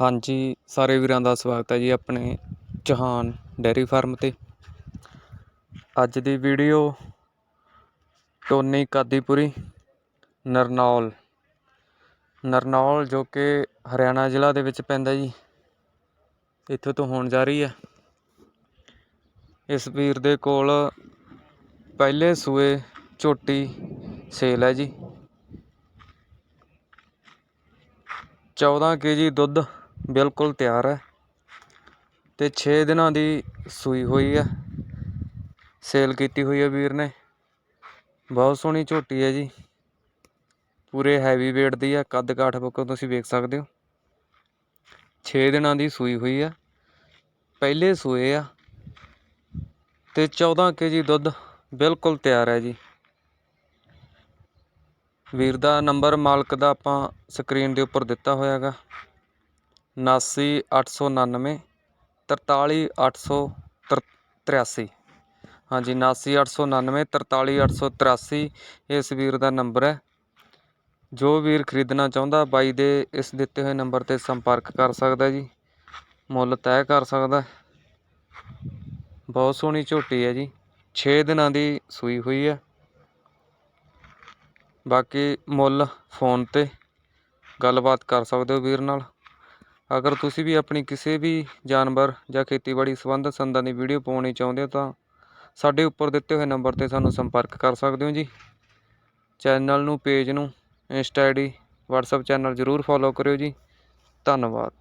ਹਾਂਜੀ, ਸਾਰੇ ਵੀਰਾਂ ਦਾ ਸਵਾਗਤ ਹੈ ਜੀ ਆਪਣੇ ਚਹਾਨ ਡੈਰੀ ਫਾਰਮ ਤੇ। ਅੱਜ ਦੀ ਵੀਡੀਓ ਟੋਨੀ ਕਾਦੀਪੁਰੀ, ਨਰਨੌਲ। ਨਰਨੌਲ ਜੋ ਕਿ ਹਰਿਆਣਾ ਜ਼ਿਲ੍ਹਾ ਦੇ ਵਿੱਚ ਪੈਂਦਾ ਜੀ। ਇੱਥੋਂ ਤੋਂ ਹੋਣ ਜਾ ਰਹੀ ਹੈ। ਇਸ ਵੀਰ ਦੇ ਕੋਲ ਪਹਿਲੇ ਸੂਏ ਝੋਟੀ ਸੇਲ ਹੈ ਜੀ। 14 ਕੇਜੀ ਦੁੱਧ ਬਿਲਕੁਲ ਤਿਆਰ ਹੈ। ਤੇ 6 ਦਿਨਾਂ ਦੀ ਸੂਈ ਹੋਈ ਹੈ। ਸੇਲ ਕੀਤੀ ਹੋਈ ਹੈ ਵੀਰ ਨੇ। ਬਹੁਤ ਸੋਹਣੀ ਝੋਟੀ ਹੈ ਜੀ। ਪੂਰੇ ਹੈਵੀ weight ਦੀ ਹੈ। ਕੱਦ ਕਾਠ ਬੁੱਕ ਤੁਸੀਂ ਵੇਖ ਸਕਦੇ ਹੋ। 6 ਦਿਨਾਂ ਦੀ ਸੂਈ ਹੋਈ ਆ ਪਹਿਲੇ ਸੂਏ ਆ। ਤੇ 14 ਕੇਜੀ ਦੁੱਧ ਬਿਲਕੁਲ ਤਿਆਰ ਹੈ ਜੀ। ਵੀਰ ਦਾ ਨੰਬਰ ਮਾਲਕ ਦਾ ਆਪਾਂ ਸਕਰੀਨ ਦੇ ਉੱਪਰ ਦਿੱਤਾ ਹੋਇਆ ਹੈਗਾ 79899 43883 ਹਾਂਜੀ 79899 43883 ਇਸ ਵੀਰ ਦਾ ਨੰਬਰ ਹੈ। ਜੋ ਵੀਰ ਖਰੀਦਣਾ ਚਾਹੁੰਦਾ, ਬਾਈ ਦੇ ਇਸ ਦਿੱਤੇ ਹੋਏ ਨੰਬਰ ਤੇ ਸੰਪਰਕ ਕਰ ਸਕਦਾ ਜੀ। ਮੁੱਲ ਤੈਅ ਕਰ ਸਕਦਾ। ਬਹੁਤ ਸੋਹਣੀ ਝੋਟੀ ਹੈ ਜੀ। 6 ਦਿਨਾਂ ਦੀ ਸੂਈ ਹੋਈ ਹੈ। ਬਾਕੀ ਮੁੱਲ ਫੋਨ ਤੇ ਗੱਲਬਾਤ ਕਰ ਸਕਦੇ ਹੋ ਵੀਰ ਨਾਲ। ਅਗਰ ਤੁਸੀਂ ਵੀ ਆਪਣੀ ਕਿਸੇ ਵੀ ਜਾਨਵਰ ਜਾਂ ਖੇਤੀਬਾੜੀ ਸੰਬੰਧਿਤ ਸੰਦਾਂ ਦੀ ਵੀਡੀਓ ਪਾਉਣੀ ਚਾਹੁੰਦੇ ਹੋ ਤਾਂ ਸਾਡੇ ਉੱਪਰ ਦਿੱਤੇ ਹੋਏ ਨੰਬਰ ਤੇ ਸਾਨੂੰ ਸੰਪਰਕ ਕਰ ਸਕਦੇ ਹੋ ਜੀ। ਚੈਨਲ ਨੂੰ, ਪੇਜ ਨੂੰ, ਇੰਸਟਾ ਆਈਡੀ WhatsApp ਚੈਨਲ ਜ਼ਰੂਰ ਫੋਲੋ ਕਰਿਓ ਜੀ। ਧੰਨਵਾਦ।